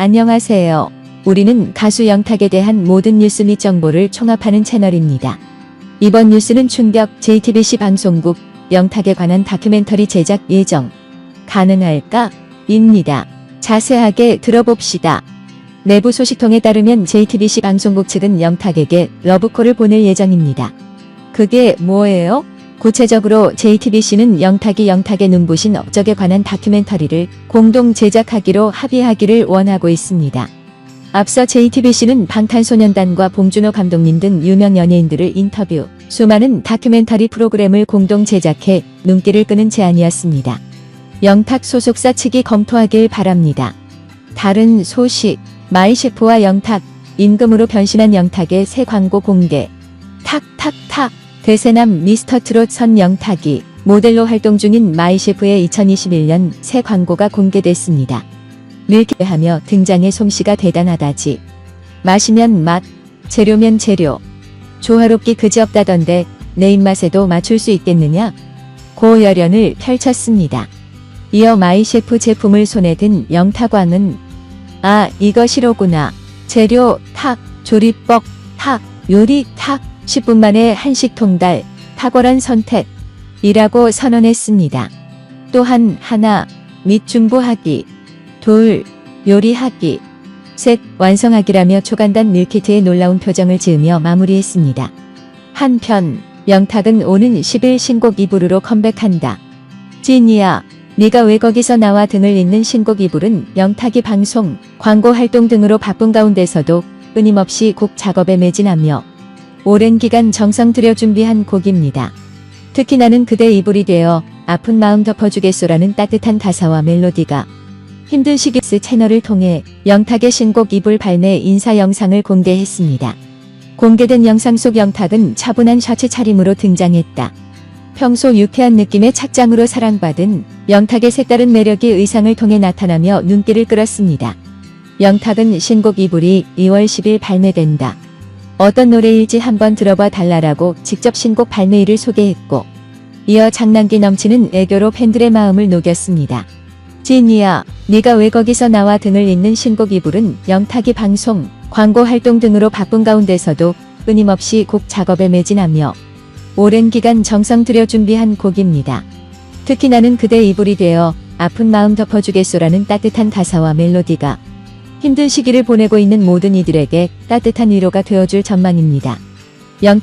안녕하세요. 우리는 가수 영탁에 대한 모든 뉴스 및 정보를 총합하는 채널입니다. 이번 뉴스는 충격 JTBC 방송국 영탁에 관한 다큐멘터리 제작 예정 가능할까? 입니다. 자세하게 들어봅시다. 내부 소식통에 따르면 JTBC 방송국 측은 영탁에게 러브콜을 보낼 예정입니다. 그게 뭐예요? 구체적으로 JTBC는 영탁이 영탁의 눈부신 업적에 관한 다큐멘터리를 공동 제작하기로 합의하기를 원하고 있습니다. 앞서 JTBC는 방탄소년단과 봉준호 감독님 등 유명 연예인들을 인터뷰, 수많은 다큐멘터리 프로그램을 공동 제작해 눈길을 끄는 제안이었습니다. 영탁 소속사 측이 검토하길 바랍니다. 다른 소식, 마이셰프와 영탁, 임금으로 변신한 영탁의 새 광고 공개, 탁탁탁, 대세남 미스터트롯 선 영탁이 모델로 활동 중인 마이셰프의 2021년 새 광고가 공개됐습니다. 밀키하며 등장의 솜씨가 대단하다지. 마시면 맛, 재료면 재료. 조화롭기 그지없다던데 내 입맛에도 맞출 수 있겠느냐? 고열연을 펼쳤습니다. 이어 마이셰프 제품을 손에 든 영탁왕은 아 이것이로구나. 재료 탁, 조리법 탁, 요리 탁, 10분 만에 한식 통달, 탁월한 선택. 이라고 선언했습니다. 또한 하나, 밑중부하기. 둘, 요리하기. 셋, 완성하기라며 초간단 밀키트의 놀라운 표정을 지으며 마무리했습니다. 한편, 영탁은 오는 10일 신곡 이불으로 컴백한다. 지니야, 네가 왜 거기서 나와 등을 잇는 신곡 이불은 영탁이 방송, 광고 활동 등으로 바쁜 가운데서도 끊임없이 곡 작업에 매진하며 오랜 기간 정성 들여 준비한 곡입니다. 특히 나는 그대 이불이 되어 아픈 마음 덮어주겠소라는 따뜻한 가사와 멜로디가 힘든 시기스 채널을 통해 영탁의 신곡 이불 발매 인사 영상을 공개했습니다. 공개된 영상 속 영탁은 차분한 셔츠 차림으로 등장했다. 평소 유쾌한 느낌의 착장으로 사랑받은 영탁의 색다른 매력이 의상을 통해 나타나며 눈길을 끌었습니다. 영탁은 신곡 이불이 2월 10일 발매된다. 어떤 노래일지 한번 들어봐 달라라고 직접 신곡 발매일을 소개했고 이어 장난기 넘치는 애교로 팬들의 마음을 녹였습니다. 지니야, 네가 왜 거기서 나와 등을 잇는 신곡 이불은 영탁이 방송, 광고 활동 등으로 바쁜 가운데서도 끊임없이 곡 작업에 매진하며 오랜 기간 정성 들여 준비한 곡입니다. 특히 나는 그대 이불이 되어 아픈 마음 덮어주겠소라는 따뜻한 가사와 멜로디가 힘든 시기를 보내고 있는 모든 이들에게 따뜻한 위로가 되어줄 전망입니다. 영탁